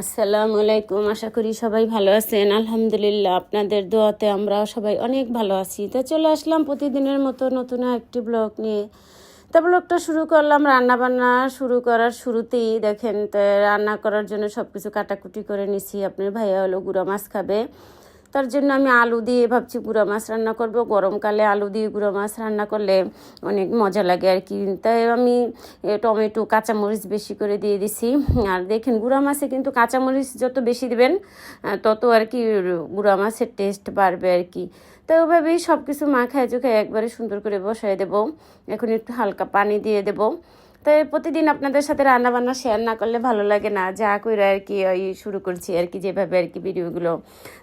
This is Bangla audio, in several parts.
আসসালামু আলাইকুম, আশা করি সবাই ভালো আছেন। আলহামদুলিল্লাহ, আপনাদের দোয়াতে আমরা সবাই অনেক ভালো আছি। তো চলে আসলাম প্রতিদিনের মতো নতুন একটি ব্লগ নিয়ে। তা ব্লগটা শুরু করলাম রান্না বান্না শুরু করার শুরুতেই। দেখেন, তো রান্না করার জন্য সব কিছু কাটাকুটি করে নিছি। আপনার ভাইয়া হলো গুঁড়া মাছ খাবে। তার জন্য আমি আলু দিয়ে ভাবছি গুঁড়া মাছ রান্না করব। গরমকালে আলু দিয়ে গুঁড়া মাছ রান্না করলে অনেক মজা লাগে আর কি। তাই আমি টমেটো, কাঁচামরিচ বেশি করে দিয়ে দিছি। আর দেখেন গুঁড়া মাছে কিন্তু কাঁচামরিচ যত বেশি দেবেন তত আর কি গুঁড়া মাছের টেস্ট বাড়বে আর কি। তো ওভাবেই সব কিছু মাখায় চোখায় একবারে সুন্দর করে বসায় দেবো। এখন একটু হালকা পানি দিয়ে দেবো। তাই প্রতিদিন আপনাদের সাথে রান্না বান্না শেয়ার না করলে ভালো লাগে না। যা করে আর কি ওই শুরু করছি আর কি, যেভাবে আর কি ভিডিওগুলো।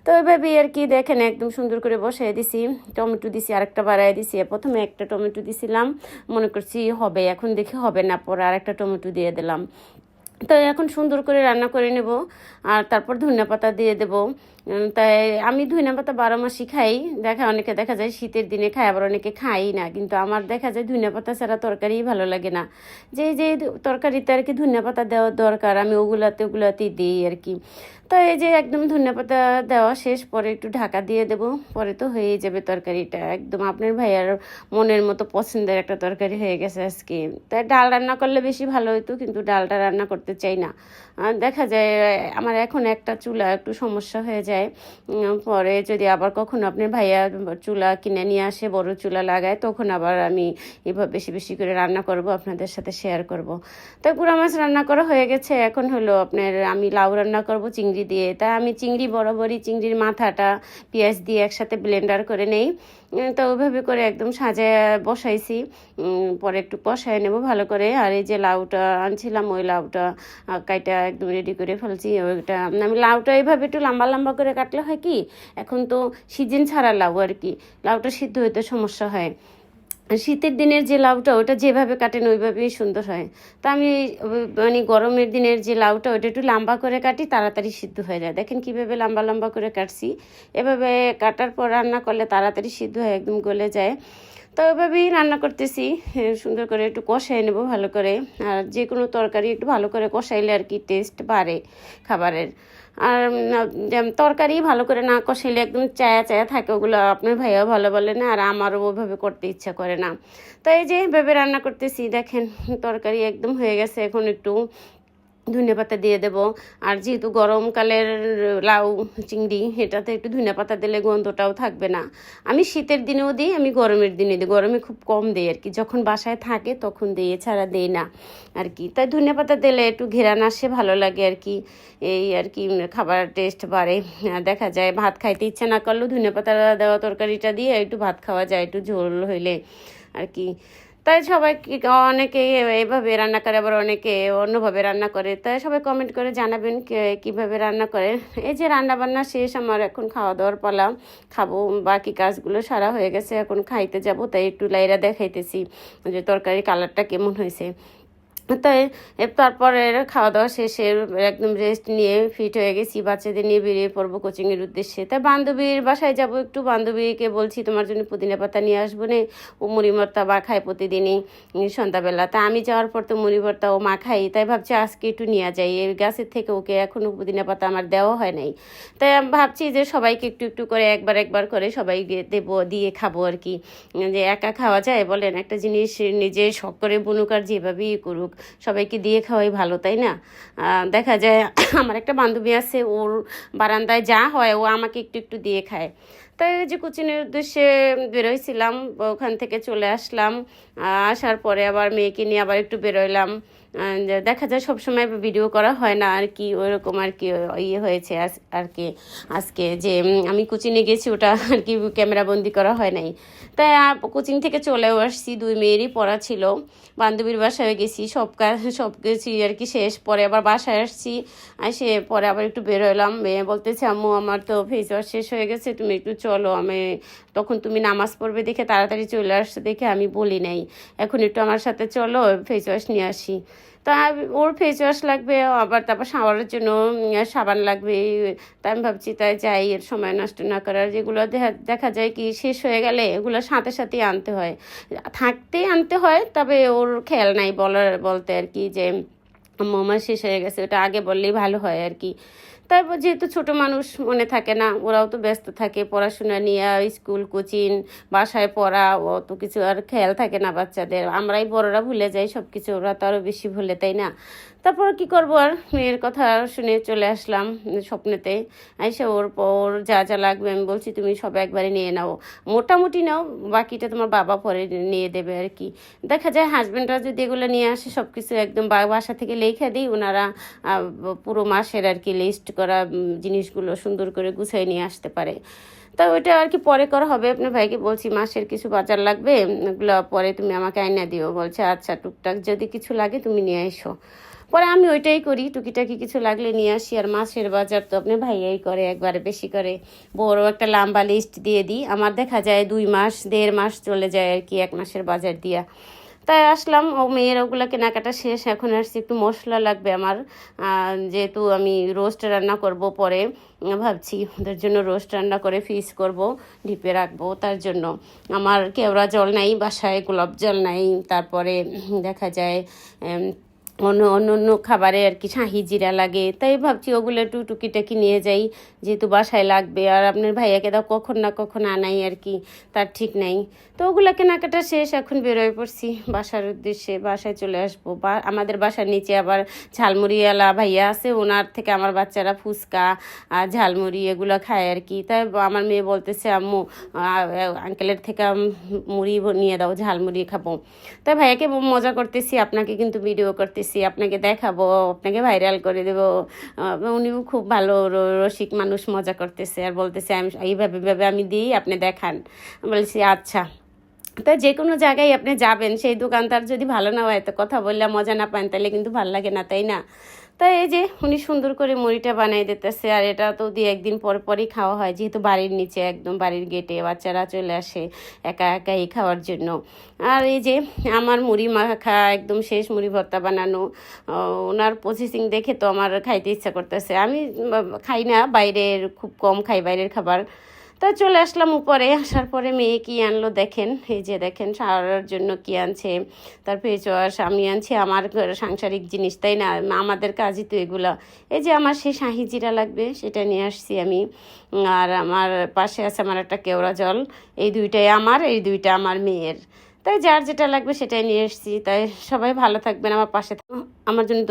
তো ওইভাবেই আর কি দেখেন, একদম সুন্দর করে বসাই দিছি। টমেটো দিছি, আরেকটা বাড়াই দিছি। প্রথমে একটা টমেটো দিছিলাম। মনে করছি হবে, এখন দেখি হবে না, পরে আরেকটা টমেটো দিয়ে দিলাম। তো এখন সুন্দর করে রান্না করে নেব। আর তারপর ধনিয়া পাতা দিয়ে দেব। তাই আমি ধনিয়া পাতা বারো মাসই খাই। দেখা, অনেকে দেখা যায় শীতের দিনে খায়, আবার অনেকে খাই না। কিন্তু আমার দেখা যায় ধনিয়া পাতা ছাড়া তরকারি ভালো লাগে না। যে যে তরকারিতে আর কি ধনিয়া পাতা দেওয়ার দরকার, আমি ওগুলাতে ওগুলাতেই দিই আর কি। তো এই যে একদম ধনিয়া পাতা দেওয়া শেষ, পরে একটু ঢাকা দিয়ে দেব। পরে তো হয়ে যাবে তরকারিটা। একদম আপনার ভাইয়ার মনের মতো পছন্দের একটা তরকারি হয়ে গেছে আজকে। তাই ডাল রান্না করলে বেশি ভালো হতো কিন্তু ডালটা রান্না করতে চাই না। দেখা যায়, আমার এখন একটা চুলা একটু সমস্যা হয়ে যায়। উম, পরে যদি আবার কখনো আপনার ভাইয়া চুলা কিনে নিয়ে আসে বড় চুলা লাগায় তখন আবার আমি এভাবে বেশি বেশি করে রান্না করব আপনাদের সাথে শেয়ার করব। তো গুঁড়া মাছ রান্না করা হয়ে গেছে। এখন হলো আপনার আমি লাউ রান্না করব চিংড়ি দিয়ে। তা আমি চিংড়ি বরাবরই চিংড়ির মাথাটা পেঁয়াজ দিয়ে একসাথে ব্লেন্ডার করে নেই। তো ওইভাবে করে একদম সাজায় বসাইছি। পরে একটু কষায় নেব ভালো করে। আর এই যে লাউটা আনছিলাম, ওই লাউটা কাইটা একদম রেডি করে ফেলছি। ওইটা, আমি লাউটা এইভাবে একটু লম্বা লম্বা করে কাটলে হয় কি, এখন তো সিজন ছাড়া লাউ আর কি। লাউটা সিদ্ধ হইতে সমস্যা হয়। শীতের দিনের যে লাউটা, ওটা যেভাবে কাটেন, ওইভাবেই সুন্দর হয়। তা আমি মানে গরমের দিনের যে লাউটা, ওটা একটু লম্বা করে কাটি, তাড়াতাড়ি সিদ্ধ হয়ে যায়। দেখেন কীভাবে লম্বা লম্বা করে কাটছি। এভাবে কাটার পর রান্না করলে তাড়াতাড়ি সিদ্ধ হয় একদম গলে যায়। তো ওইভাবেই রান্না করতেছি। সুন্দর করে একটু কষাই নেব ভালো করে। আর যে কোনো তরকারি একটু ভালো করে কষাইলে আর কি টেস্ট বাড়ে খাবারের। আর তরকারি ভালো করে না কষাইলে একদম চায়া চায়া থাকে, ওগুলো আপনার ভাইয়াও ভালো বলে না, আর আমারও ওভাবে করতে ইচ্ছা করে না। তো এই যে ভেবে রান্না করতেছি, দেখেন তরকারি একদম হয়ে গেছে, এখন একটু ধনে পাতা দিয়ে দেব। আর যেহেতু গরমকালের লাউ, চিংড়ি, এটাতে একটু ধনে পাতা দিলে গন্ধটাও থাকবে না। আমি শীতের দিনেও দিই, আমি গরমের দিনে দিই। গরমে খুব কম দিই আর কি। যখন বাসায় থাকে তখন দিই, এছাড়া দিই না আর কি। তাই ধনে পাতা দিলে একটু ঘেরান আসে, ভালো লাগে আর কি। এই আর কি খাবার টেস্ট বাড়ে। দেখা যায় ভাত খাইতে ইচ্ছা না করলেও ধনে পাতা দেওয়া তরকারিটা দিয়ে একটু ভাত খাওয়া যায়, একটু ঝোল হইলে আর কি। তাই সবাই কি- অনেকে এভাবে রান্না করে, আবার অনেকে অন্যভাবে রান্না করে। তাই সবাই কমেন্ট করে জানাবেন কীভাবে রান্না করে। এই যে রান্না বান্না শেষ, আমার এখন খাওয়া দাওয়ার পালা। খাব, বাকি কাজগুলো সারা হয়ে গেছে, এখন খাইতে যাব, তাই একটু লাইরা দেখাইতেছি যে তরকারি কালারটা কেমন হয়েছে। তাই তারপরে খাওয়া দাওয়া শেষে একদম রেস্ট নিয়ে ফিট হয়ে গেছি। বাচ্চাদের নিয়ে বেরিয়ে পড়ব কোচিংয়ের উদ্দেশ্যে। তাই বান্ধবীর বাসায় যাব একটু। বান্ধবীকে বলছি, তোমার জন্য পুদিনা পাতা নিয়ে আসব নে। ও মুড়ি ভর্তা বা খায় প্রতিদিনই সন্ধ্যাবেলা। তা আমি যাওয়ার পর তো মুড়ি ভর্তা ও মা খাই। তাই ভাবছি আজকে একটু নিয়ে যাই। এই গাছের থেকে ওকে এখনও পুদিনা পাতা আমার দেওয়া হয় নাই। তাই আমি ভাবছি যে সবাইকে একটু একটু করে একবার একবার করে সবাই দেবো, দিয়ে খাব আর কি। যে একা খাওয়া যায় বলেন, একটা জিনিস নিজে শখ করে বুনুক আর যেভাবেই করুক। সবাইকে দিয়ে খাওয়াই ভালো, তাই না? দেখা যায়, আমার একটা বান্ধবী আছে, ওর বারান্দায় যা হয় ও আমাকে একটু একটু দিয়ে খায়। তাই যে কোচিনের উদ্দেশ্যে বেরোইছিলাম, ওখান থেকে চলে আসলাম। আসার পরে আবার মেয়েকে নিয়ে আবার একটু বেরোইলাম। দেখা যায় সবসময় ভিডিও করা হয় না, আর কি ওইরকম আর কি ইয়ে হয়েছে আর কি আজকে যে আমি কোচিনে গেছি, ওটা আর কি ক্যামেরা বন্দি করা হয় নাই। তাই কোচিং থেকে চলেও আসছি, দুই মেয়েরই পড়া ছিল। বান্ধবীর বাসায় গেছি, সব কাজ সব কিছু আর কি শেষ। পরে আবার বাসায় আসছি আসে পরে আবার একটু বেরোলাম মেয়ে বলতেছে, আম্মু, আমার তো ফেস ওয়াশ শেষ হয়ে গেছে, তুমি একটু চলো, আমি তখন তুমি নামাজ পড়বে দেখে তাড়াতাড়ি চলে আসছো দেখে আমি বলি নাই। এখন একটু আমার সাথে চলো ফেস ওয়াশ নিয়ে আসি। তা ওর ফেস ওয়াশ লাগবে, আবার তারপর শাওয়ারের জন্য সাবান লাগবে তাই আমি ভাবছি তাই যাই, এর সময় নষ্ট না করার যেগুলো দেখা যায় কি শেষ হয়ে গেলে এগুলো সাথে সাথে আনতে হয়। থাকতেই আনতে হয়, তবে ওর খেয়াল নাই বলার বলতে আর কি যে মোমা শেষ হয়ে গেছে, ওটা আগে বললেই ভালো হয় আর কি। তারপর যেহেতু ছোট মানুষ মনে থাকে না, ওরাও তো ব্যস্ত থাকে, পড়াশোনা নিয়ে, স্কুল কোচিং, বাসায় পড়া, অত কিছু আর খেয়াল থাকে না বাচ্চাদের। আমরাই বড়রা ভুলে যাই সব কিছু ওরা তো আরও বেশি ভুলে, তাই না? তারপর কি করব আর? মেয়ের কথা শুনে চলে আসলাম স্বপ্নেতে। আইসা ওর পর যা যা লাগবে আমি বলছি, তুমি সব একবারে নিয়ে নাও। মোটামুটি নাও, বাকিটা তোমার বাবা পরে নিয়ে দেবে আর কি। দেখা যায় হাজব্যান্ডরা যদি এগুলো নিয়ে আসে সব কিছু একদম বাসা থেকে লেখা দিই ওনারা পুরো মাসের আর কি লিস্ট করা জিনিসগুলো সুন্দর করে গুছিয়ে নিয়ে আসতে পারে। তা ওইটা আর কি পরে করা হবে। আপনার ভাইকে বলছি, মাসের কিছু বাজার লাগবে? ওগুলো পরে তুমি আমাকে আইনা দিও। বলছে আচ্ছা টুকটাক যদি কিছু লাগে তুমি নিয়ে এসো। পরে আমি ওইটাই করি, টুকিটাকি কিছু লাগলে নিয়ে আসি। আর মাসের বাজার তো আপনি ভাইয়াই করে, একবারে বেশি করে। বড় একটা লম্বা লিস্ট দিয়ে দিই। আমার দেখা যায় দুই মাস, দেড় মাস চলে যায় আর কি এক মাসের বাজার দিয়া। তাই আসলাম, ও মেয়ের ওগুলো কেনাকাটা শেষ, এখন আসছি, একটু মশলা লাগবে আমার। যেহেতু আমি রোস্ট রান্না করব পরে, ভাবছি ওদের জন্য রোস্ট রান্না করে ফিস করব ডিপে রাখব তার জন্য। আমার কেওড়া জল নাই, বাসায় গোলাপ জল নাই, তারপরে দেখা যায় অন্য অন্য অন্য খাবারে আর কি শাহি জিরা লাগে। তাই ভাবছি ওগুলো একটু টুকিটাকি নিয়ে যাই, যেহেতু বাসায় লাগবে। আর আপনার ভাইয়াকে দাও কখন না কখন আনাই আর কি, তার ঠিক নাই। তো ওগুলো কেনাকাটা শেষ, এখন বেরোয় পড়ছি বাসার উদ্দেশ্যে, বাসায় চলে আসব। বা, আমাদের বাসার নিচে আবার ঝালমুড়িওয়ালা ভাইয়া আছে, ওনার থেকে আমার বাচ্চারা ফুচকা আর ঝালমুড়ি এগুলো খায় আর কি। তাই আমার মেয়ে বলতেছে, আম্মু আঙ্কেলের থেকে মুড়ি নিয়ে দাও, ঝালমুড়ি খাব। তাই ভাইয়াকে মজা করতেছি, আপনাকে কিন্তু ভিডিও করতেছি। আপনাকে দেখাবো, আপনাকে ভাইরাল করে দেবো। উনিও খুব ভালো রসিক মানুষ, মজা করতেছে আর বলতেছে, আমি, এইভাবে ভাবে আমি দিই, আপনি দেখান। বলছি আচ্ছা। তা যে কোনো জায়গায় আপনি যাবেন, সেই দোকানদার যদি ভালো না হয় তো কথা বললে মজা না পান, তাহলে কিন্তু ভালো লাগে না, তাই না? তাই এই যে উনি সুন্দর করে মুড়িটা বানিয়ে দিতেছে, আর এটা তো দিয়ে একদিন পর পরই খাওয়া হয়, যেহেতু বাড়ির নিচে একদম বাড়ির গেটে বাচ্চারা চলে আসে একা একাই খাওয়ার জন্য। আর এই যে আমার মুড়ি মাখা, একদম শেষ মুড়ি ভর্তা বানানো ওনার প্রসেসিং দেখে তো আমার খাইতে ইচ্ছা করতেছে। আমি খাই না, বাইরের খুব কম খাই বাইরের খাবার। তা চলে আসলাম উপরে, আসার পরে মেয়ে কি আনলো দেখেন, এই যে দেখেন সারার জন্য কি আনছে, তার ফেস ওয়াশ আমি আনছি, আমার সাংসারিক জিনিস, তাই না? আমাদের কাজই তো এগুলো। এই যে আমার সেই শাহি জিরা লাগবে, সেটা নিয়ে আসছি আমি। আর আমার পাশে আছে আমার একটা কেওড়া জল, এই দুইটাই আমার, এই দুইটা আমার মেয়ের। তাই যার যেটা লাগবে সেটাই নিয়ে এসেছি। তাই সবাই ভালো থাকবেন, আমার পাশে আমার জন্য